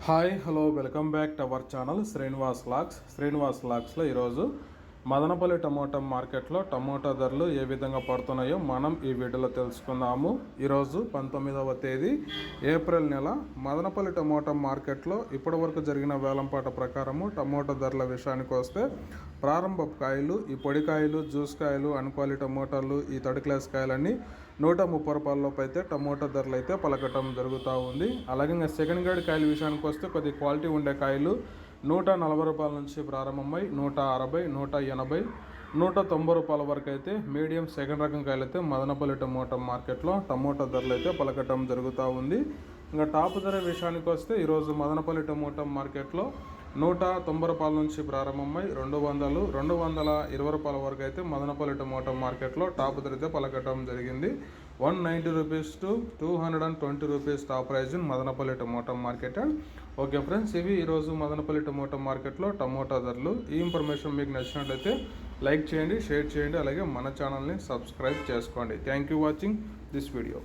Hi hello welcome back to our channel Srinivas lakhs Srinivas లాక్స్లో ఈరోజు Madanapalle tomato మార్కెట్లో టమోటా ధరలు ఏ విధంగా పడుతున్నాయో మనం ఈ వీడియోలో తెలుసుకుందాము. ఈరోజు పంతొమ్మిదవ తేదీ ఏప్రిల్ నెల. మదనపల్లి టమోటా మార్కెట్లో ఇప్పటివరకు జరిగిన వేలంపాట ప్రకారము టమోటా ధరల విషయానికి వస్తే ప్రారంభ కాయలు ఈ పొడి కాయలు జ్యూస్ కాయలు అనుకోవాలి టమోటాలు ఈ థర్డ్ క్లాస్ కాయలన్నీ నూట ముప్పై రూపాయలలోపు అయితే టమోటా ధరలు అయితే పలకటం జరుగుతూ ఉంది. అలాగే ఇంకా సెకండ్ గ్రేడ్ కాయల విషయానికి వస్తే కొద్ది క్వాలిటీ ఉండే కాయలు నూట నలభై రూపాయల నుంచి ప్రారంభమై నూట అరవై నూట ఎనభై నూట తొంభై రూపాయల వరకు అయితే మీడియం సెకండ్ రకం కాయలు అయితే మదనపల్లి టమోటా మార్కెట్లో టమోటా ధరలు అయితే పలకటం జరుగుతూ ఉంది. ఇంకా టాప్ ధర విషయానికి వస్తే ఈరోజు మదనపల్లి టమోటా మార్కెట్లో నూట తొంభై రూపాయల నుంచి ప్రారంభమై రెండు వందలు రెండు వందల ఇరవై రూపాయల వరకు అయితే మదనపల్లి టమోటా మార్కెట్లో టాప్ ధర అయితే పలకటం జరిగింది. One ninety rupees to two hundred and twenty rupees top price in Madanapalle tomato market. Okay friends ఇవి ఈరోజు మదనపల్లి టమోటా మార్కెట్లో టమోటా ధరలు. ఈ ఇన్ఫర్మేషన్ మీకు నచ్చినట్లయితే లైక్ చేయండి షేర్ చేయండి అలాగే మన ఛానల్ని సబ్స్క్రైబ్ చేసుకోండి. Thank you watching this video